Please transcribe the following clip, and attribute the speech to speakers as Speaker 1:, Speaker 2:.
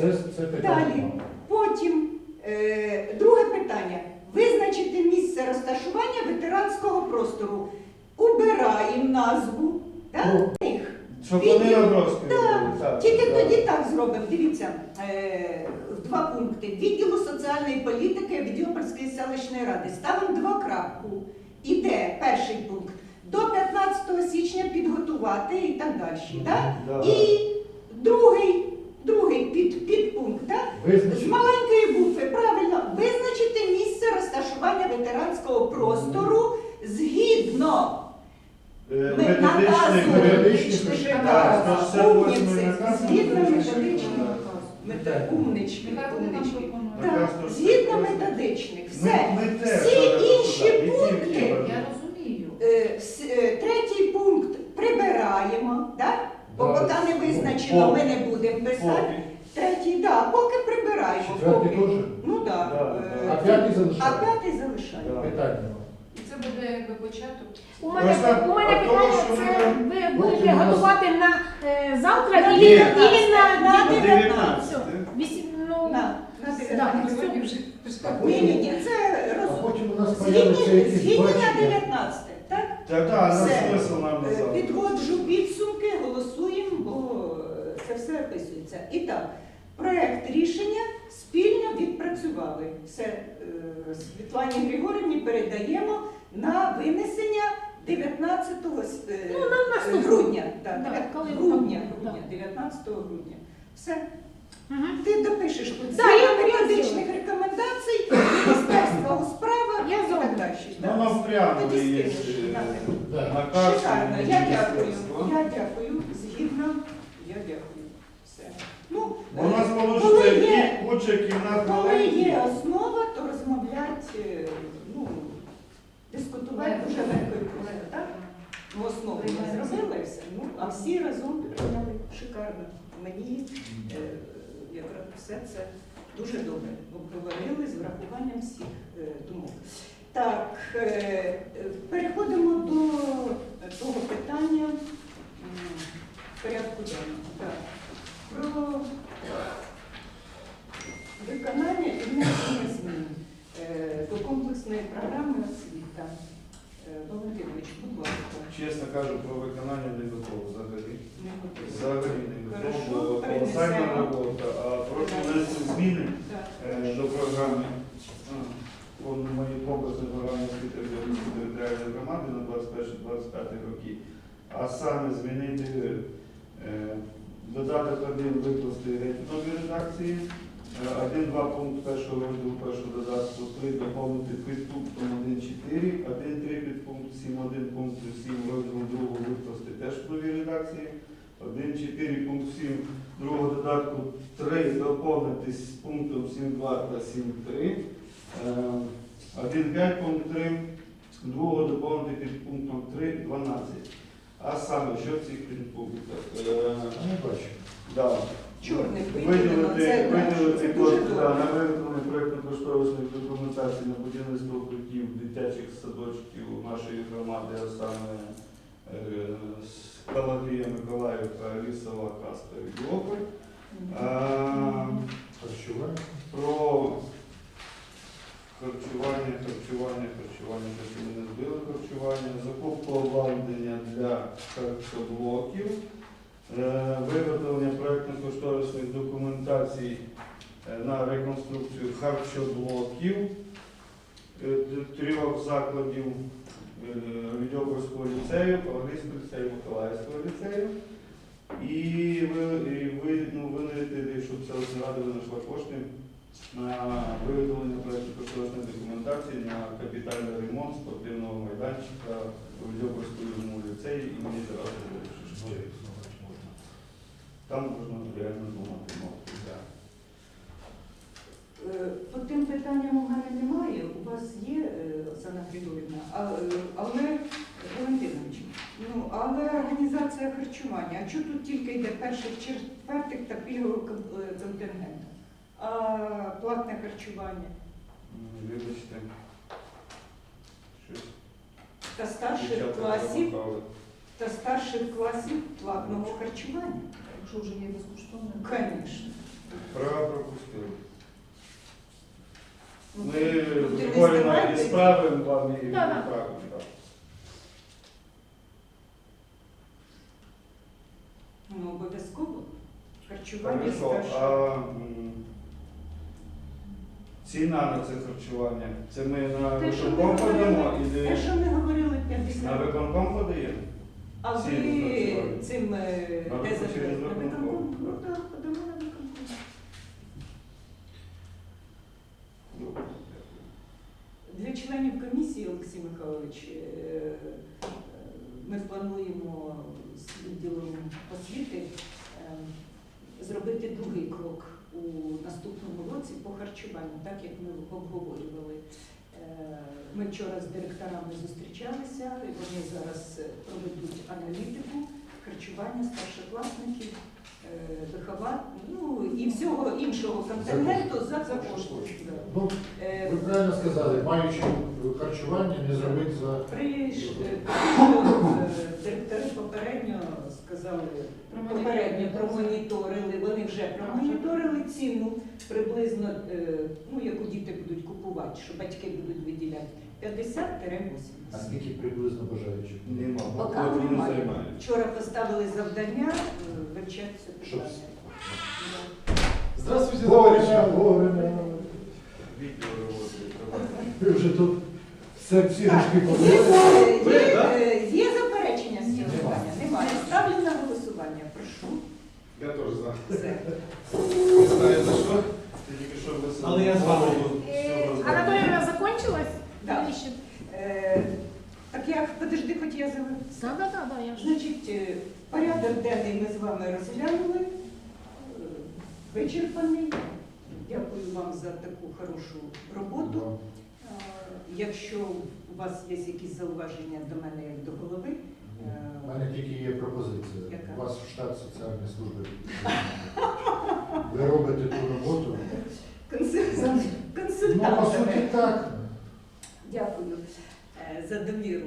Speaker 1: Це, це питання.
Speaker 2: Далі. Потім е, друге питання. Визначити місце розташування ветеранського простору. Убираємо назву. Так?
Speaker 1: Ну,
Speaker 2: Них.
Speaker 3: Щоб вони
Speaker 2: Відділ-
Speaker 3: наброски
Speaker 2: Да,
Speaker 3: так,
Speaker 2: Тільки
Speaker 3: так.
Speaker 2: тоді так зробимо. Дивіться, е, два пункти. Відділу соціальної політики Відьопольської селищної ради. Ставимо два крапку. Іде перший пункт. До 15 січня підготувати і так далі. Да?
Speaker 3: Да.
Speaker 2: І другий. Да? З
Speaker 1: Визначити.
Speaker 2: маленької букви, правильно, визначити місце розташування ветеранського простору згідно
Speaker 3: Е, 168
Speaker 2: умниці,
Speaker 3: наказ.
Speaker 2: згідно методичних мета- умнички, умнички. Так, згідно методичних, все.
Speaker 3: ми те,
Speaker 2: Всі інші пункти.
Speaker 4: Я розумію.
Speaker 2: Е, с- е, Третій пункт прибираємо, да? бо поки не визначено, ми не будемо писати. Третій, да, поки прибираємо.
Speaker 1: Четвертий
Speaker 2: поки.
Speaker 1: теж?
Speaker 2: Ну да.
Speaker 3: Да,
Speaker 2: Е,
Speaker 3: да.
Speaker 1: А п'ятий
Speaker 2: А
Speaker 1: залишаємо?
Speaker 2: п'ятий залишаємо.
Speaker 3: Да.
Speaker 1: Питання.
Speaker 4: Це буде якби початок.
Speaker 5: У мене,
Speaker 3: Просто
Speaker 5: у мене
Speaker 3: от того,
Speaker 5: питання,
Speaker 3: що
Speaker 5: це ви
Speaker 1: Потім
Speaker 5: будете
Speaker 1: у нас-
Speaker 5: готувати на е, завтра і і на,
Speaker 2: На
Speaker 5: на,
Speaker 2: 19.
Speaker 5: вісім- ну,
Speaker 2: На, на
Speaker 5: Да,
Speaker 2: дев'ятнадцять.
Speaker 4: Сьогодні вже
Speaker 2: Ні, ні, ні, це
Speaker 1: А
Speaker 2: роз...
Speaker 1: потім у нас появиться
Speaker 2: Згідні,
Speaker 1: якісь
Speaker 2: згідні на
Speaker 1: бачення.
Speaker 2: 19, так?
Speaker 3: Так, так, на
Speaker 2: Все.
Speaker 3: смисл нам
Speaker 2: Е,
Speaker 3: назад.
Speaker 2: Підводжу підсумки, голосуємо, бо е, це все описується. І так, проект рішення відпрацювали. Все е, Світлані Григорівні передаємо на винесення 19 е,
Speaker 5: Ну, на
Speaker 2: грудня. Так,
Speaker 5: Да,
Speaker 2: дев'ят-
Speaker 5: коли
Speaker 2: грудня, грудня, 19 грудня. Все.
Speaker 5: Мгм.
Speaker 2: Ти допишеш тут
Speaker 5: Да,
Speaker 2: методичних рекомендацій Міністерства у справах
Speaker 5: Я
Speaker 2: і так далі.
Speaker 3: Ну, нам прямо
Speaker 2: Тоді
Speaker 3: є
Speaker 2: скинеш,
Speaker 3: е.
Speaker 1: Да.
Speaker 3: наказ.
Speaker 2: Шикарно, я дякую. Я дякую. Згідно, я дякую. Все. Ну,
Speaker 3: У нас
Speaker 2: коли
Speaker 3: куча кімнат
Speaker 2: коли є основа, то розмовляти, е, ну, дискутувати дуже легко і просто, так? Ну, основу ми зробили і все. Ну, а всі разом прийняли шикарно. Мені е, якраз все це дуже добре. Обговорили з врахуванням всіх е, думок. Так, е, е, переходимо до того питання м, порядку денного. Так. Про виконання і внесення змін е, до комплексної програми освіта. Е, будь ласка,
Speaker 3: Чесно кажу, про виконання не готово взагалі.
Speaker 2: не.
Speaker 3: Взагалі не готово, бо колосальна робота. А прошу внести зміни е, до програми а, по моїй комплексної програми освіти територіальної громади на 21-25 роки. А саме змінити е, додаток один викласти геть в новій редакції. Е, Один-два пункт першого розділу першого додатку 3 доповнити підпунктом 1.4, 1.3 підпункт 7.1 пункт 7 розділу другого викласти теж в новій редакції. 1.4 пункт 7 другого додатку 3 доповнити з пунктом 7.2 та 7.3. Е, 1.5 пункт 3 другого доповнити під пунктом 3.12. А саме, що в цих підпунктах? Е,
Speaker 1: Не бачу.
Speaker 3: Да.
Speaker 2: Виділено,
Speaker 3: Виділити,
Speaker 2: це,
Speaker 3: виділити кошти да, на виготовлення проєктно-кошторисної документації на будівництво укриттів дитячих садочків нашої громади, а саме е, з Калагрія Миколаївка, Лісова, Каста і
Speaker 1: Харчування.
Speaker 3: про харчування, харчування, харчування, не збили харчування, закупку обладнання для харчоблоків, виготовлення проєктно-кошторисних документацій е, на реконструкцію харчоблоків е, трьох закладів е, Відьопольського ліцею, Павлівського ліцею, Миколаївського ліцею. І ви, і ви ну, щоб селищна рада винайшла кошти на виготовлення проєкту кошторисної документації на капітальний ремонт спортивного майданчика у Відьопольському ліцеї імені Тараса Шевченка. Там можна реально думати мовити. Да.
Speaker 2: Е, По тим питанням у мене немає. У вас є, е, Оксана Григорівна, а, е, але Валентинович, ну але організація харчування. А чого тут тільки йде перших четвертих та пільгового е, контингенту? А платне харчування
Speaker 3: Вибачте. Щось
Speaker 2: та старших
Speaker 3: дівчата
Speaker 2: класів
Speaker 3: замахали.
Speaker 2: та старших класів платного харчування.
Speaker 4: Якщо вже є безкоштовно.
Speaker 2: Звісно.
Speaker 3: Про Ми
Speaker 2: Ну, ти
Speaker 3: прикольно
Speaker 2: листувальник?
Speaker 3: і справимо вам і
Speaker 5: Да, да.
Speaker 3: відправимо. так.
Speaker 2: Ну, обов'язково. Харчування
Speaker 3: Хорошо, а ціна на це харчування, це ми на
Speaker 2: Те, що ми
Speaker 3: виконком
Speaker 2: говорили,
Speaker 3: і
Speaker 2: те, що ми говорили 50.
Speaker 3: на виконком подаємо?
Speaker 2: А ви
Speaker 3: харчування.
Speaker 2: цим е,
Speaker 3: через?
Speaker 2: На
Speaker 3: виконком.
Speaker 2: виконком? Ну так, подамо на виконком. Для членів комісії, Олексій Михайлович, е, е, ми плануємо з відділом освіти е, зробити другий крок у наступному році по харчуванню, так як ми обговорювали. Е, Ми вчора з директорами зустрічалися, і вони зараз е, проведуть аналітику харчування старшокласників, е, ну і всього іншого контингенту за кошти.
Speaker 1: Ну,
Speaker 2: Е,
Speaker 1: ви правильно сказали, маючи харчування, не зробити за
Speaker 2: Прийш- е, е, директори попередньо сказали, попередньо промоніторили, вони вже промоніторили ціну приблизно, ну, яку діти будуть купувати, що батьки будуть виділяти 50-80.
Speaker 1: а скільки приблизно бажаючих?
Speaker 3: Нема,
Speaker 2: Поки немає. Вчора поставили завдання вивчати це питання.
Speaker 6: Товарищи.
Speaker 1: вовремя.
Speaker 3: Відео.
Speaker 1: Ви вже тут все всі
Speaker 2: Так, Є,
Speaker 1: подивилися.
Speaker 2: е, є, є заперечення з цього
Speaker 1: Немає.
Speaker 2: Ставлю на голосування. Прошу.
Speaker 6: Я тоже за.
Speaker 2: Все.
Speaker 3: Не знаю за що. Ти тільки що висунув
Speaker 6: Але я з вами.
Speaker 5: Е. Анатоліївна закончилась?
Speaker 2: Да.
Speaker 5: Или ще?
Speaker 2: Е, Так я, подожди, хоч я.
Speaker 5: Да, да, да, да, я ж.
Speaker 2: Значить, е, порядок денний ми з вами розглянули, вичерпаний. Дякую вам за таку хорошу роботу. Е, Якщо у вас є якісь зауваження до мене як до голови, е,
Speaker 1: У мене тільки є пропозиція.
Speaker 2: Яка?
Speaker 1: У вас в штат соціальної служби. Ви робите ту роботу.
Speaker 2: консультант,
Speaker 1: Ну, по суті, так.
Speaker 2: Дякую е, за довіру.